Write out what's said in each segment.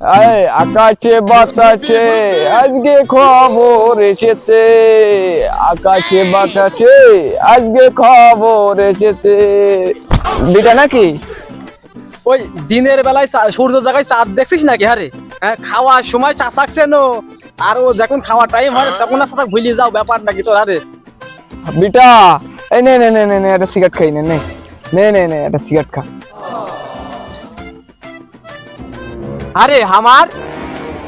আকাশে বাতাসে আজকে খবর এসেছে। আকাশে বাতাসে আজকে খবর এসেছে। বিটা নাকি? ওই দিনের বেলায় সূর্য জায়গায় চাঁদ দেখছিস নাকি? হারে হ্যাঁ খাওয়ার সময় চা চাকছে নো। আর ও যখন খাওয়ার টাইম হয় তখন আর সাথে ভুলিয়ে যাও ব্যাপার নাকি তোর আরে বিটা এই নে নে নে নে নে একটা সিগারেট খাই নে নে। নে নে নে একটা সিগারেট খা। আরে আমার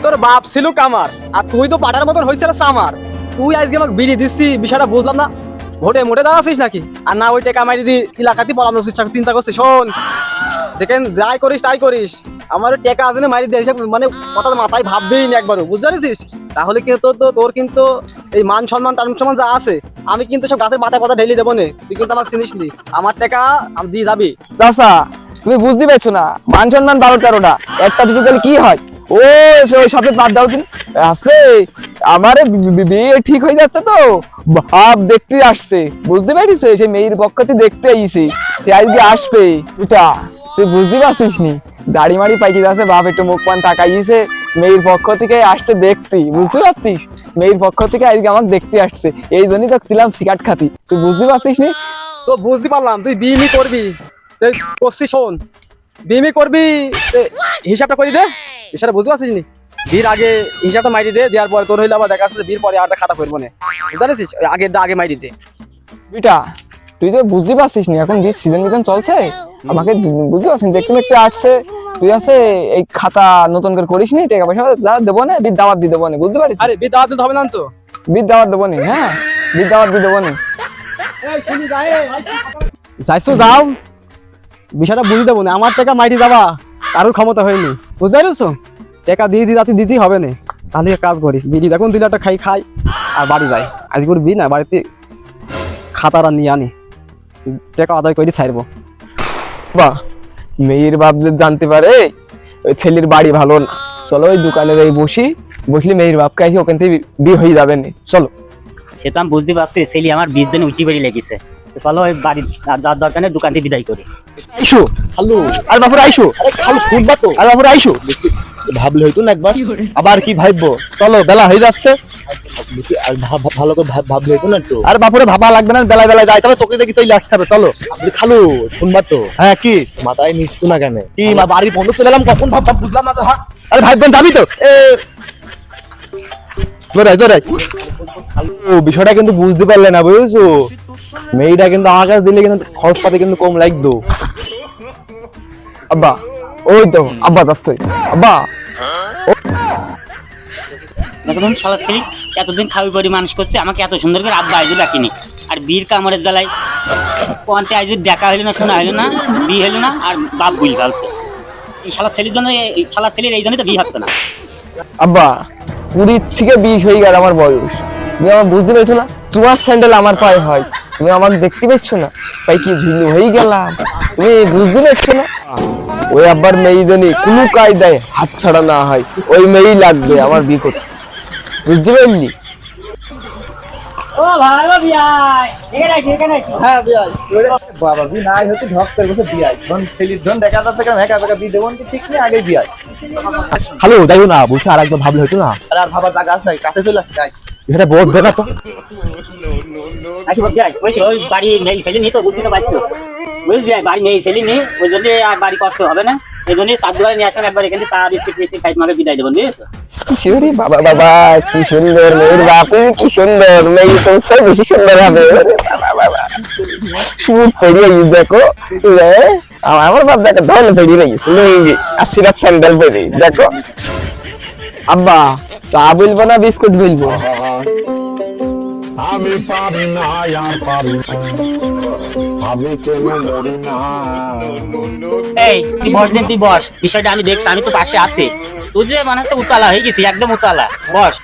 তোর বাপ ছিল কামার আর তুই তো পাটার মতন হয়েছিল সামার তুই আজকে আমাকে বিড়ি দিচ্ছি, বিষয়টা বুঝলাম না। ভোটে মোটে দাঁড়াছিস নাকি? আর না ওই টাকা মারি দি এলাকাতে পড়ানোর চিন্তা- চিন্তা করছিস, শোন। দেখেন, যাই করিস, তাই করিস। আমার টাকা আছে না মারি দিয়ে মানে কথা মাথায় ভাববেই না একবারও, বুঝতে পারছিস? তাহলে কিন্তু তোর তো- তোর কিন্তু এই মান সম্মান, টান সম্মান যা আছে, আমি কিন্তু সব গাছের পাতায় পাতা ঢেলে দেবো নে। তুই কিন্তু আমাকে চিনিস নি আমার টাকা, আমি দিয়ে যাবি। চাষা তুমি বুঝতে পারছ না? মান সম্মান বারো তেরোটা। একটা দুটো গেলে কি হয়? ও ওই সাথে বাদ দাও তুমি। আছে আমারে বিয়ে ঠিক হয়ে যাচ্ছে তো। ভাব দেখতে আসছে। বুঝতে পারিস সেই মেয়ের পক্ষতে দেখতে আইছি। সে আজকে আসবে। এটা, তুই বুঝতে পারছিস নি? দাড়ি মাড়ি পাইকি আছে বাপ একটু মুখ পান তাকাইছে। মেয়ের পক্ষ থেকে আসছে দেখতি। বুঝতে পারছিস? মেয়ের পক্ষ থেকে আজকে আমাকে দেখতে আসছে। এই জন্যই তো ছিলাম সিগারেট খাতি। তুই বুঝতে পারছিস নি? তো বুঝতে পারলাম। তুই বিমি করবি। করছি শোন বিমি করবি হিসাবটা করে দে। হিসাবটা বুঝতে পারছিস নি? বীর আগে হিসাবটা মাইরি দে দেওয়ার পরে তোর হইলে আবার দেখা যাচ্ছে পরে খাতা করব না। বুঝতে পারছিস? ওই আগে মাইরি দে। বিটা তুই তো বুঝতে পারছিস না এখন সিজন মিজন চলছে? আমাকে বুঝতে পারছিস দেখতে দেখতে আসছে। তুই আছে এই খাতা নতুন করে করিস নি টাকা পয়সা যা দেবো না বিদ দাওয়াত দিয়ে দেবো না বুঝতে পারিস আরে বীর দাওয়াত দিতে হবে না তো? বিদ দাওয়াত দেবো না হ্যাঁ? বিদ দাওয়াত দিয়ে দেবো না। যাইছো যাও। বিষয়টা বুঝে দেবো না। আমার টাকা মাইরি যাবা কারোর ক্ষমতা হয়নি। বুঝতে পারছ? টাকা দিয়ে দিয়ে রাতে দিতেই হবে না। তাহলে কাজ করি বিড়ি যখন দিলে একটা খাই খাই আর বাড়ি যাই। আজ করে বি না বাড়িতে খাতাটা নিয়ে আনি। টাকা আদায় করে ছাড়বো। বা মেয়ের বাপ যদি জানতে পারে ওই ছেলের বাড়ি ভালো না। চলো ওই দোকানে এই বসি বসলে মেয়ের বাপকে আসি ওখান থেকে বিয়ে হয়ে যাবে চলো। সে তো আমি বুঝতে পারছি ছেলে আমার বিশ জন উঠি বাড়ি লেগেছে চলো ওই বাড়ি আর যার দরকার নেই দোকান বিদায় করি। আইসো। হ্যালো। আর বাপুর আইসো। আরে খালু শুনবা তো। আর বাপুর আইসো। ভাবলে হইতো না একবার। আবার কি ভাববো? চলো বেলা হয়ে যাচ্ছে। আর ভাব- ভাব- ভালো করে ভাবলে হইতো না একটু আর বাপুরে ভাবা লাগবে না বেলা বেলায় যাই। তবে চোখে দেখি চলে আসতে হবে চলো। খালু শুনবা তো। হ্যাঁ কি? মাথায় নিচ্ছ না কেন? কি মা বাড়ি বন্ধ চলে এলাম কখন ভাব বুঝলাম না তো হ্যাঁ। আরে ভাই যাবি তো? এ দৌড়াই দৌড়াই ও বিষয়টা কিন্তু বুঝতে পারলে না বুঝেছ? মেয়েটা কিন্তু কাছে দিলে কিন্তু খরচপাতি কিন্তু কম লাগতো। আব্বা ওই তো আব্বা যাচ্ছে। আব্বা। দেখুন শালা ছেলে এতদিন খাবি পরি মানুষ করছে আমাকে এত সুন্দর করে আব্বা আইজু ডাকিনি। আর বীর কামড়ের জ্বালায় কোয়ান্তে আইজু দেখা হইল না শোনা হইল না বিয়ে হইল না আর বাপ বুঝ ফেলছে এই শালা ছেলের জন্য এই শালা ছেলের এই জন্যই তো বিয়ে হচ্ছে না। আব্বা কুড়ির থেকে বিশ হয়ে গেল আমার বয়স। তুমি আমার বুঝতে পেরেছ না? তোমার স্যান্ডেল আমার পায়ে হয়। তুমি আমার দেখতে পেয়েছ না? তাই কি ঝুলু হয়ে গেলাম। তুমি বুঝতে পেরেছ না? ওই আব্বার মেয়ে জানি কোনো কায়দায় হাত ছাড়া না হয়, ওই মেয়েই লাগবে আমার বিয়ে করতে বুঝতে পারলি? হ্যাঁ বিয়াই। বাবা বি নাই হচ্ছে ঢক করে বসে বিয়াই। ধন ছেলির ধন দেখা যাচ্ছে কেন? একা একা বি দেবন কি ঠিক নেই আগে বিয়াই। হ্যালো যাইও না বলছি আর একবার ভাবলে হতো না। আরে আর ভাবার জায়গা আছে কাছে চলে আসছে যাই। এটা বহুত জায়গা তো। আচ্ছা বাপ যাই ওই ওই বাড়ি তো বুঝতে পারছ। ওই জন্য আর কষ্ট হবে না। এই জন্য সাত দুবারে নিয়ে আসলাম একবার এখানে চা বিস্কিট মিস্কিট খাই তোমাকে বিদায় দেবো বুঝেছ? কিশোরী বাবা বাবা কি সুন্দর মেয়ের বাপে কি সুন্দর মেয়ে সংস্থায় বেশি সুন্দর হবে। পড়িয়ে গেছে দেখো আমার বাপ দেখো পড়িয়ে গেছে লুঙ্গি স্যান্ডেল পরে দেখো। আব্বা চা বলব না বিস্কুট বলব? আমি পারি না আর পারি আমি কেন মরি না? এই তুই বস দিন তুই বস বিষয়টা আমি দেখছি আমি তো পাশে আছি। তুই যে মনে উতালা হয়ে গেছিস একদম উতালা। বস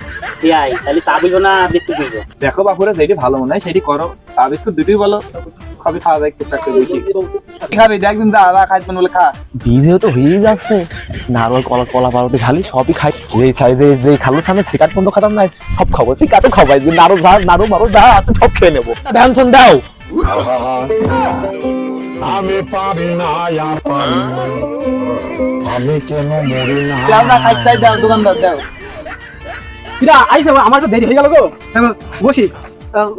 তাহলে চা বলব না বিস্কুট বলব দেখো বাপুরে যেটি ভালো মনে হয় সেটি করো। চা বিস্কুট দুটোই বলো। খাবি খাওয়া বেশি কি খাবি? দেখ দিন দাদা খাইবেন বলে খা। বীজেও তো হয়েই যাচ্ছে। নারকল কলা কলা পারোটি খালি সবই খাই। এই সাইজে যে খালুর সামনে সিকাট বন্ধ খাতাম না সব খাব। সিকাটও খাবাই নাড়ু যা নাড়ু মারু যা সব খেয়ে নেব। ব্যঞ্জন দাও। আমি পারি না আর পারি আমি কেন মরি না? দাও না খাইতে দাও দোকানদার দাও। কিরা আইসে আমার একটু দেরি হয়ে গেল গো। বসি।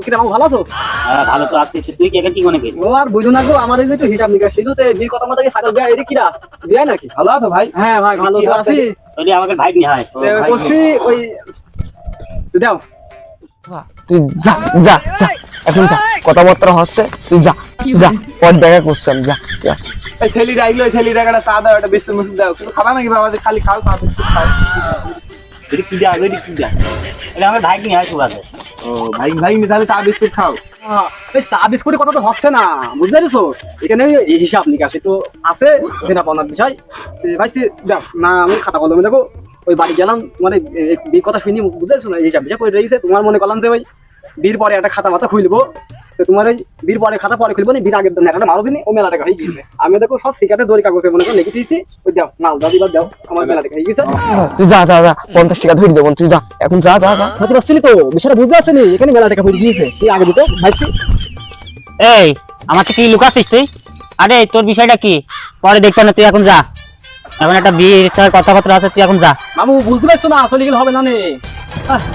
কিরা ভালো আছো? হ্যাঁ, ভালো তো আছি। তুই কে কি মনে করি ও আর বুঝো না গো আমার এই যে একটু হিসাব নিকাশ ছিল তো বিয়ে কথা মাথাকে ফাটাল দেয়? এটা কিরা দেয় নাকি? ভালো আছো ভাই? হ্যাঁ ভাই ভালো তো আছি। ওই আমাকে ভাই নিয়ে হয় তো করছি ওই দাও। তুই যা যা যা। এখন যা কথাবার্তা হচ্ছে তুই যা যা পর দেখা করছি আমি যা যা। এই ছেলেটা আইলো এই ছেলেটা একটা চা দাও একটা বিস্কুট মিস্কুট দাও। কিন্তু খাবা নাকি বাবা যে খালি খাও বিস্কুট খাও। এটা কি দাও এটা কি দাও এটা আমার ভাই নিয়ে সুগাতে ও ভাই ভাই নি তাহলে চা বিস্কুট খাও। ওই চা বিস্কুটের কথা তো হচ্ছে না বুঝতে পেরেছ? এখানে হিসাব নিকাশ একটু আছে দেনা পাওনার বিষয় ভাই সে দেখ না আমি খাতা কলমে দেখো ওই বাড়ি গেলাম মানে এই কথা শুনি বুঝতে পেরেছ না? এই হিসাব করে রয়েছে তোমার মনে করলাম যে ভাই। বিয়ের পরে একটা খাতা মাথা খুলবো। তো তোমার ওই বিয়ের পরে খাতা পরে খুলবো না বিয়ের আগের দিন একটা মারো দিনই ও মেলা টাকা হয়ে গিয়েছে। আমি দেখো সব সিগারেটে দড়ি কাগজে মনে করে লিখে ওই দাও মাল দাও দিবার দাও আমার মেলা টাকা হয়ে গেছে তুই যা যা যা পঞ্চাশ টাকা ধরে দেবো তুই যা এখন যা যা যা। হয়তো পারছিলি তো বিষয়টা বুঝতে পারছিনি এখানে মেলা টাকা হয়ে গিয়েছে। তুই আগে দিত ভাইছি এই আমার কি লুকাছিস তুই? আরে তোর বিষয়টা কি? পরে দেখতে না তুই এখন যা। এখন একটা বিয়ের কথা কথাবার্তা আছে তুই এখন যা। মামু বুঝতে পারছ না আসলে গেলে হবে না নে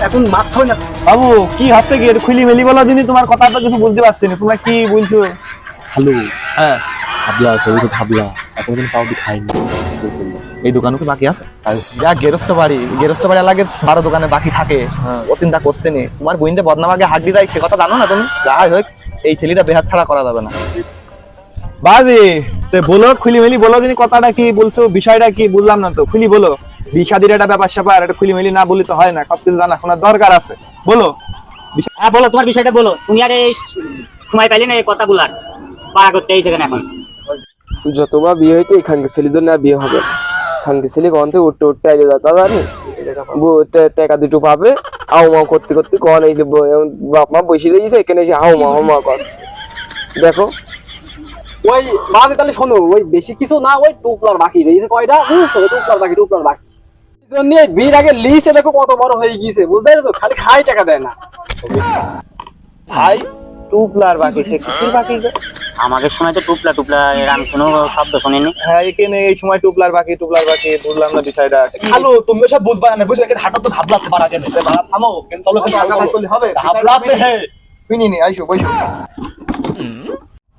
এখন মাথা হয় না। বাবু কি হাতে গিয়ে? খুলি মেলি বলা দিনই তোমার কথা তো কিছু বুঝতে পারছি না। তোমরা কি বলছো? হ্যালো। হ্যাঁ। ভাবলা সবই তো ভাবলা। এখন কিন্তু পাউডি খাইনি। এই দোকানও কি বাকি আছে। যা গেরস্ত বাড়ি। গেরস্ত বাড়ি লাগে বারো দোকানে বাকি থাকে। ও চিন্তা করছে নি। তোমার বইনতে বদনাম আগে হাত দিয়ে সে কথা জানো না তুমি? যাই হোক এই ছেলেটা বেহাত ছাড়া করা যাবে না। বাজি তো বলো খুলি মেলি বলো যিনি কথাটা কি বলছো বিষয়টা কি বুঝলাম না তো। খুলি বলো। বিষাদির একটা ব্যাপার স্যাপার এটা খুলি মেলি না বলি তো হয় না সবকিছু জানা শোনার দরকার আছে। বলো। হ্যাঁ বলো তোমার বিষয়টা বলো। তুমি আর এই সময় পাইলে না এই কথাগুলার। পাড়া করতে এই সেখানে এখন যতবার বিয়ে হইতো এখানকার ছেলের জন্য আর বিয়ে হবে খানকে ছেলে গন্তে উঠতে উঠতে যাতা জানি। টাকা দুটো পাবে হাউ মাউ করতে করতে কন এই যে বাপ মা বসে রয়েছে এখানে এসে হাউ মা মা করছে। দেখো। ওই বাদে তাহলে শোনো ওই বেশি কিছু না ওই টুকলার বাকি রয়েছে কয়টা? বুঝছ টুকলার বাকি টুকলার বাকি। জন্য বিয়ের আগে লিস্টে দেখো কত বড় হয়ে গিয়েছে বুঝতে পেরেছ খালি খাই টাকা দেয় না ভাই টুপলার বাকি সে কিসের বাকি আমাদের সময় তো টুপলা টুপলা এর আমি কোনো শব্দ শুনিনি হ্যাঁ এখানে এই সময় টুপলার বাকি টুপলার বাকি বুঝলাম না বিষয়টা হ্যালো তুমি সব বুঝবা না বুঝলে কেন হাঁটা তো ভাবলাতে পারা কেন থামো চলো কেন করলে হবে ভাবলাতে হে শুনি নি আইসো বইসো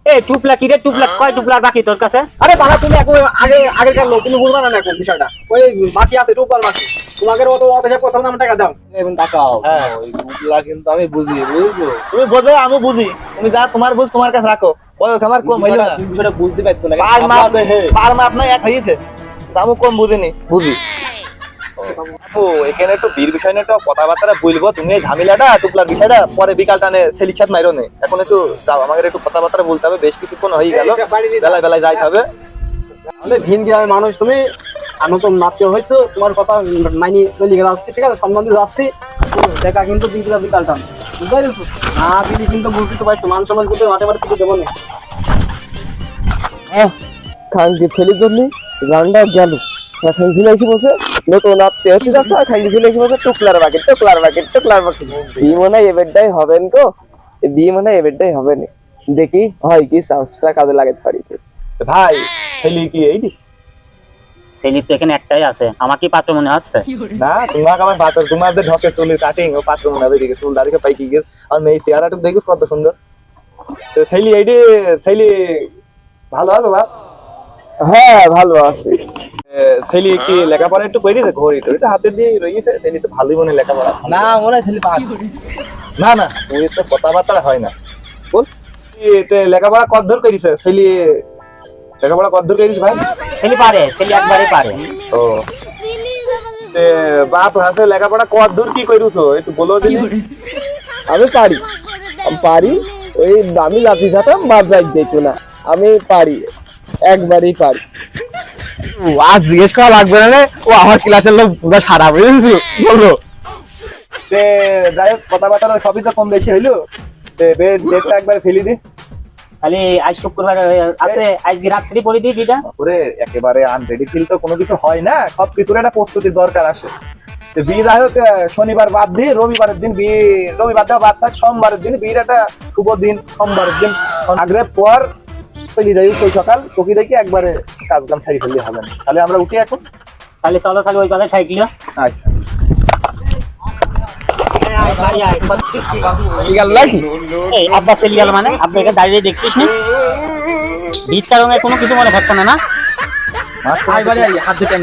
এই টুপলা কি রে? টুপলা কয় টুপলার বাকি তোর কাছে? আরে বাবা তুমি এখন আগে আগেকার লোক তুমি বুঝবা না না এখন বিষয়টা? ওই বাকি আছে টুকলার বাকি। তোমাকে অত অত হিসাব করতে হবে আমার টাকা দাও। এবং হ্যাঁ। ওই গুগলা কিন্তু আমি বুঝি বুঝছ? তুমি বোঝো আমি বুঝি। তুমি যা তোমার বুঝ তোমার কাছে রাখো। আমার কম হইল না। বিষয়টা বুঝতে পারছ না পার মাপ পার মাপ না এক হয়েছে দামও কম বুঝিনি। বুঝি। ও এখানে একটু বীর বিষয় নিয়ে একটু কথাবার্তা বলব। তুমি এই ঝামেলাটা টুকলার বিষয়টা পরে বিকাল টানে সেলিক মাইরো নে। এখন একটু যাও আমাকে একটু কথাবার্তা বলতে হবে বেশ কিছুক্ষণ হয়ে গেল। বেলায় বেলায় যাইতে হবে। তাহলে ভিন গ্রামের মানুষ তুমি তো নাট্য হয়েছো তোমার কথা মাইনি চলে গেলে আসছি ঠিক আছে? সম্মান দিয়ে যাচ্ছি। দেখা কিন্তু দিন দিলা বিকালটা বুঝতে পেরেছ? না দিদি কিন্তু বুঝতে তো পারছ মান সম্মান কিন্তু মাঠে মাঠে কিছু দেবো না। খানকে ছেলের জন্য রান্না গেল এখন এসে বলছে নতুন আত্মীয় হতে যাচ্ছে আর খানকে ছেলে এসে টুকলার বাকি টুকলার বাকি টুকলার বাকি বিয়ে মনে হয় এবারটাই হবেন গো। বিয়ে মনে হয় এবারটাই হবে না দেখি হয় কি সাহসটা কাজে লাগাতে পারি। ভাই ছেলে কি এইটি? সেলির তো এখানে একটাই আছে। আমার কি পাত্র মনে হচ্ছে? না তোমাকে আমার পাত্র তোমাদের ঢকে চুলের কাটিং ও পাত্র মনে হবে দিকে চুল দাঁড়িয়ে পাই কি গেছে। আর মেয়ে চেহারাটা দেখিস কত সুন্দর। তো ছেলে এইটি ছেলে ভালো আছো বাপ? হ্যাঁ ভালো আছি। ছেলে কি লেখাপড়া একটু করি দেখো ঘড়ি টড়ি তো হাতে দিয়ে রয়েছে ছেলে তো ভালোই মনে লেখাপড়া। না মনে ছেলে পাক। না না ওই তো কথাবার্তা হয় না। বল। কি তে লেখাপড়া কদ্দূর করিস ছেলে লেখাপড়া কদ্দূর করিস ভাই? সেলি পারে সেলি একবারে পারে। ও। তে বাপ হাসে লেখাপড়া কদ্দূর কি করিস একটু বলো দিনি। আমি পারি। আমি পারি। ওই দামি লাঠি খাতাম বাদ বাইক দিচ্ছ না। আমি পারি। একবারই পারি। আজ জিজ্ঞেস করা লাগবে না রে। ও আমার ক্লাসের লোক পুরো সারা বুঝেছিস? বলব। তে যাই হোক কথাবার্তা সবই তো কম বেশি হইল। ডেটটা একবার ফেলি দি। খালি আজ শুক্রবার আছে আজকে রাত্রি পরে দিই যেটা। ওরে একেবারে আনরেডি ফিল তো কোনো কিছু হয় না। সব কিছুর একটা প্রস্তুতির দরকার আসে তো বিয়ে যাই হোক শনিবার বাদ দিয়ে রবিবারের দিন বিয়ে রবিবার দেওয়া বাদ থাক সোমবারের দিন বিয়ের একটা শুভ দিন সোমবারের দিন। আগ্রহ পর ওই সকাল তোকে দেখি একবারে কাজ কাম সারি ফেললে হবে না। তাহলে আমরা উঠি এখন। তাহলে চলো তাহলে ওই সাইকেল। আচ্ছা। আব্বা চলে গেল মানে দাঁড়িয়ে দেখছিস না? রঙে কোনো কিছু মনে হচ্ছে না না? আই হাত ধুতে